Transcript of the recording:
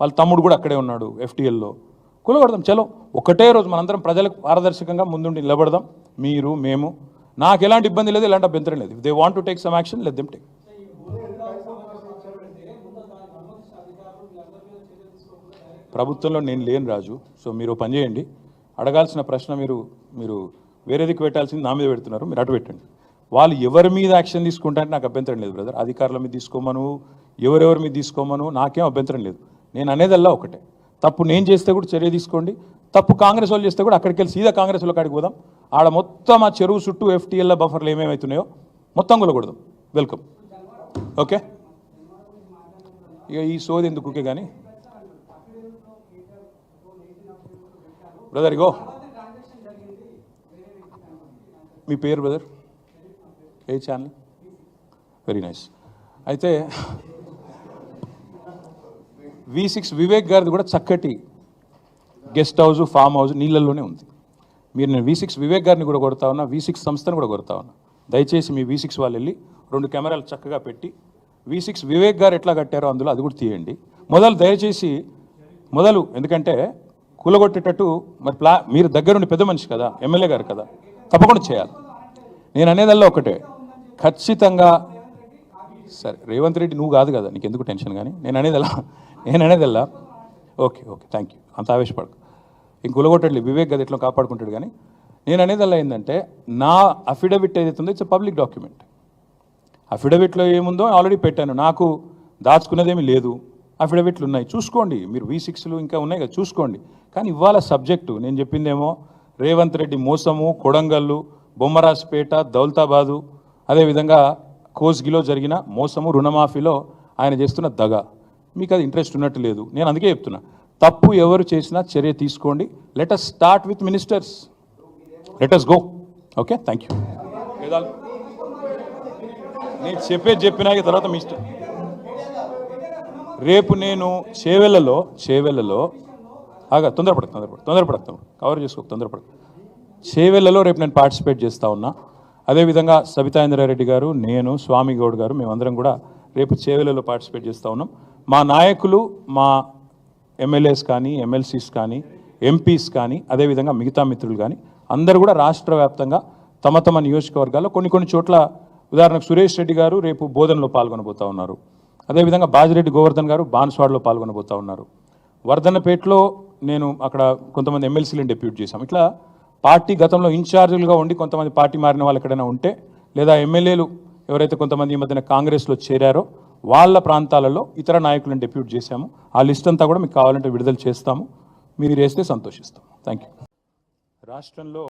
వాళ్ళ తమ్ముడు కూడా అక్కడే ఉన్నాడు ఎఫ్టీఎల్లో. కూలగొడదాం చలో. ఒకటే రోజు మనందరం ప్రజలకు పారదర్శకంగా ముందుండి నిలబడదాం. మీరు మేము. నాకు ఎలాంటి ఇబ్బంది లేదు ఎలాంటి అభ్యంతరం లేదు. They want to take some action let them take ప్రభుత్వంలో నేను లేను రాజు సో మీరు పనిచేయండి పని చేయండి. అడగాల్సిన ప్రశ్న మీరు మీరు వేరేదికి పెట్టాల్సింది నా మీద పెడుతున్నారు మీరు అటు పెట్టండి. వాళ్ళు ఎవరి మీద యాక్షన్ తీసుకుంటారంటే నాకు అభ్యంతరం లేదు బ్రదర్. అధికారుల మీద తీసుకోమను ఎవరెవరి మీద తీసుకోమను నాకేం అభ్యంతరం లేదు. నేను అనేదల్లా ఒకటే. తప్పు నేను చేస్తే కూడా చర్య తీసుకోండి. తప్పు కాంగ్రెస్ వాళ్ళు చేస్తే కూడా అక్కడికి వెళ్ళి సీదా కాంగ్రెస్ వాళ్ళకి కాడికి పోదాం. ఆడ మొత్తం ఆ చెరువు చుట్టూ ఎఫ్టీఎల్ బఫర్లు ఏమేమవుతున్నాయో మొత్తం కూడా వెల్కమ్. ఓకే? ఇక ఈ సోది ఎందుకు ఓకే కానీ? బ్రదర్ ఇగో. మీ పేరు బ్రదర్? ఏ ఛానల్? Very nice. అయితే వి సిక్స్ వివేక్ గారిది కూడా చక్కటి గెస్ట్ హౌస్ ఫామ్ హౌస్ నీళ్ళల్లోనే ఉంది. మీరు నేను వి సిక్స్ వివేక్ గారిని కూడా కొడతా ఉన్నా వి సిక్స్ సంస్థను కూడా కొడతా ఉన్నా. దయచేసి మీ వి సిక్స్ వాళ్ళు వెళ్ళి రెండు కెమెరాలు చక్కగా పెట్టి వి సిక్స్ వివేక్ గారు ఎట్లా కట్టారో అందులో అది కూడా తీయండి. మొదలు దయచేసి మొదలు ఎందుకంటే కూలగొట్టేటట్టు మరి ప్లా మీరు దగ్గరుండి పెద్ద మనిషి కదా ఎమ్మెల్యే గారు కదా తప్పకుండా చేయాలి. నేను అనేదల్లా ఒకటే ఖచ్చితంగా సరే రేవంత్ రెడ్డి నువ్వు కాదు కదా నీకు ఎందుకు టెన్షన్ కానీ? నేను అనేదల్లా నేను అనేదల్లా ఓకే ఓకే థ్యాంక్ యూ అంత ఆవేశపడకు. ఇంక కులగొట్టట్లేదు వివేక్ గది ఎట్లా కాపాడుకుంటాడు కానీ నేను అనేదల్లా ఏంటంటే నా అఫిడవిట్ ఏదైతే ఉందో ఇట్స్ పబ్లిక్ డాక్యుమెంట్ అఫిడవిట్లో ఏముందో ఆల్రెడీ పెట్టాను. నాకు దాచుకున్నదేమీ లేదు. అఫిడవిట్లు ఉన్నాయి. చూసుకోండి. మీరు వి సిక్స్లు ఇంకా ఉన్నాయి కదా చూసుకోండి. కానీ ఇవాళ సబ్జెక్టు నేను చెప్పిందేమో రేవంత్ రెడ్డి మోసము కొడంగల్లు బొమ్మరాజ్పేట దౌలతాబాదు అదేవిధంగా కోస్గిలో జరిగిన మోసము రుణమాఫీలో ఆయన చేస్తున్న దగ. మీకు అది ఇంట్రెస్ట్ ఉన్నట్టు లేదు. నేను అందుకే చెప్తున్నా. తప్పు ఎవరు చేసినా చర్య తీసుకోండి. Let us start with ministers let us go okay thank you నేను చెప్పేది చెప్పినాక తర్వాత మీ ఇష్టం. రేపు నేను చేవెళ్ళలో చేవెళ్ళలో ఆగా తొందరపడ తొందరపడకు తొందరపడకు తమ్ముడు కవర్ చేసుకో తొందరపడకు. చేవెళ్ళలో రేపు నేను పార్టిసిపేట్ చేస్తూ ఉన్నా. అదేవిధంగా సబితా ఇంద్రారెడ్డి గారు నేను స్వామి గౌడ్ గారు మేమందరం కూడా రేపు చేవెళ్ళలో పార్టిసిపేట్ చేస్తూ ఉన్నాం. మా నాయకులు మా ఎమ్మెల్యేస్ కానీ ఎమ్మెల్సీస్ కానీ ఎంపీస్ కానీ అదేవిధంగా మిగతా మిత్రులు కానీ అందరూ కూడా రాష్ట్ర వ్యాప్తంగా తమ తమ నియోజకవర్గాల్లో కొన్ని కొన్ని చోట్ల ఉదాహరణకు సురేష్ రెడ్డి గారు రేపు బోధనలో పాల్గొనబోతూ ఉన్నారు. అదేవిధంగా బాజిరెడ్డి గోవర్ధన్ గారు బాన్స్వాడలో పాల్గొనబోతూ ఉన్నారు. వర్ధన్నపేటలో నేను అక్కడ కొంతమంది ఎమ్మెల్సీలను డెప్యూట్ చేశాం ఇట్లా పార్టీ గతంలో ఇన్ఛార్జీలుగా ఉండి కొంతమంది పార్టీ మారిన వాళ్ళు ఎక్కడైనా ఉంటే లేదా ఎమ్మెల్యేలు ఎవరైతే కొంతమంది ఈ మధ్యన కాంగ్రెస్లో చేరారో వాళ్ళ ప్రాంతాలలో ఇతర నాయకులను డెప్యూట్ చేశాము. ఆ లిస్ట్ అంతా కూడా మీకు కావాలంటే విడుదల చేస్తాము. మీరు వేస్తే సంతోషిస్తాం థ్యాంక్ యూ రాష్ట్రంలో